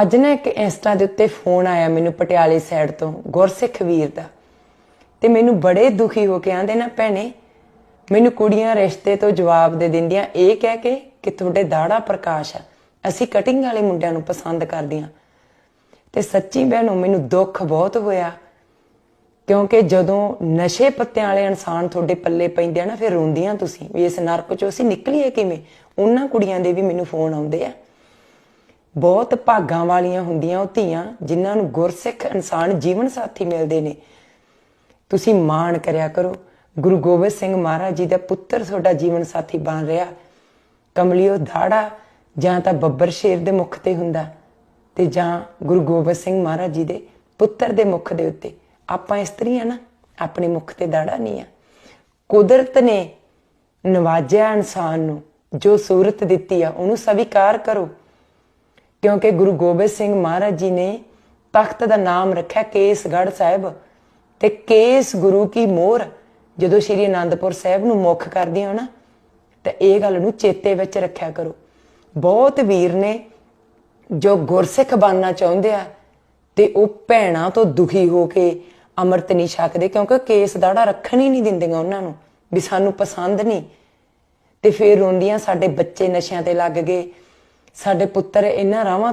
ਅੱਜ ਨਾ ਇੱਕ ਇੰਸਟਾ ਦੇ ਉੱਤੇ ਫੋਨ ਆਇਆ ਮੈਨੂੰ ਪਟਿਆਲੇ ਸਾਈਡ ਤੋਂ, ਗੁਰਸਿੱਖ ਵੀਰ ਦਾ। ਤੇ ਮੈਨੂੰ ਬੜੇ ਦੁਖੀ ਹੋ ਕੇ ਆਂਦੇ ਨਾ, ਭੈਣੇ, ਮੈਨੂੰ ਕੁੜੀਆਂ ਰਿਸ਼ਤੇ ਤੋਂ ਜਵਾਬ ਦੇ ਦਿੰਦੀਆਂ, ਇਹ ਕਹਿ ਕੇ ਕਿ ਤੁਹਾਡੇ ਦਾੜਾ ਪ੍ਰਕਾਸ਼ ਆ। ਅਸੀਂ ਕਟਿੰਗ ਵਾਲੇ ਮੁੰਡਿਆਂ ਨੂੰ ਪਸੰਦ ਕਰਦੀਆਂ। ਤੇ ਸੱਚੀ ਭੈਣੋ, ਮੈਨੂੰ ਦੁੱਖ ਬਹੁਤ ਹੋਇਆ। ਕਿਉਂਕਿ ਜਦੋਂ ਨਸ਼ੇ ਪੱਤਿਆਂ ਵਾਲੇ ਇਨਸਾਨ ਤੁਹਾਡੇ ਪੱਲੇ ਪੈਂਦੇ ਆ ਨਾ, ਫਿਰ ਰੋਂਦੀਆਂ ਤੁਸੀਂ ਵੀ ਇਸ ਨਰਕ ਚੋਂ ਅਸੀਂ ਨਿਕਲੀਏ ਕਿਵੇਂ? ਉਹਨਾਂ ਕੁੜੀਆਂ ਦੇ ਵੀ ਮੈਨੂੰ ਫੋਨ ਆਉਂਦੇ ਆ। ਬਹੁਤ ਭਾਗਾਂ ਵਾਲੀਆਂ ਹੁੰਦੀਆਂ ਉਹ ਧੀਆਂ, ਜਿਨ੍ਹਾਂ ਨੂੰ ਗੁਰਸਿੱਖ ਇਨਸਾਨ ਜੀਵਨ ਸਾਥੀ ਮਿਲਦੇ ਨੇ। ਤੁਸੀਂ ਮਾਣ ਕਰਿਆ ਕਰੋ। ਗੁਰੂ ਗੋਬਿੰਦ ਸਿੰਘ ਮਹਾਰਾਜ ਜੀ ਦਾ ਪੁੱਤਰ ਤੁਹਾਡਾ ਜੀਵਨ ਸਾਥੀ ਬਣ ਰਿਹਾ। ਕਮਲਿਓ ਦਾੜਾ ਜਾਂ ਤਾਂ ਬੱਬਰ ਸ਼ੇਰ ਦੇ ਮੁਖ ਤੇ ਹੁੰਦਾ ਤੇ ਜਾਂ ਗੁਰੂ ਗੋਬਿੰਦ ਸਿੰਘ ਮਹਾਰਾਜ ਜੀ ਦੇ ਪੁੱਤਰ ਦੇ ਮੁਖ ਦੇ ਉੱਤੇ। ਆਪਾਂ ਇਸਤਰੀਆਂ ਨਾ, ਆਪਣੇ ਮੁਖ ਤੇ ਦਾੜਾ ਨਹੀਂ ਆ। ਕੁਦਰਤ ਨੇ ਨਵਾਜਿਆ ਇਨਸਾਨ ਨੂੰ ਜੋ ਸੂਰਤ ਦਿੱਤੀ ਆ, ਉਹਨੂੰ ਸਵੀਕਾਰ ਕਰੋ। ਕਿਉਂਕਿ ਗੁਰੂ ਗੋਬਿੰਦ ਸਿੰਘ ਮਹਾਰਾਜ ਜੀ ਨੇ ਤਖਤ ਦਾ ਨਾਮ ਰੱਖਿਆ ਕੇਸਗੜ੍ਹ ਸਾਹਿਬ ਤੇ ਕੇਸ ਗੁਰੂ ਕੀ ਮੋਹਰ, ਜਦੋਂ ਸ਼੍ਰੀ ਅਨੰਦਪੁਰ ਸਾਹਿਬ ਨੂੰ ਮੁੱਖ ਕਰਦੇ ਹੋ ਨਾ, ਤਾਂ ਇਹ ਗੱਲ ਨੂੰ ਚੇਤੇ ਵਿੱਚ ਰੱਖਿਆ ਕਰੋ। ਬਹੁਤ ਵੀਰ ਨੇ ਜੋ ਗੁਰਸਿੱਖ ਬਣਨਾ ਚਾਹੁੰਦੇ ਆ ਤੇ ਉਹ ਭੈਣਾਂ ਤੋਂ ਦੁਖੀ ਹੋ ਕੇ ਅੰਮ੍ਰਿਤ ਨਹੀਂ ਛਕਦੇ ਕਿਉਂਕਿ ਕੇਸ ਦਾੜਾ ਰੱਖਣ ਹੀ ਨਹੀਂ ਦਿੰਦੀਆਂ ਉਹਨਾਂ ਨੂੰ ਵੀ ਸਾਨੂੰ ਪਸੰਦ ਨਹੀਂ। ਤੇ ਫੇਰ ਰੋਂਦੀਆਂ ਸਾਡੇ ਬੱਚੇ ਨਸ਼ਿਆਂ ਤੇ ਲੱਗ ਗਏ। ਸਾਡੇ ਪੁੱਤਰ ਇਹਨਾਂ ਰਾਵਾਂ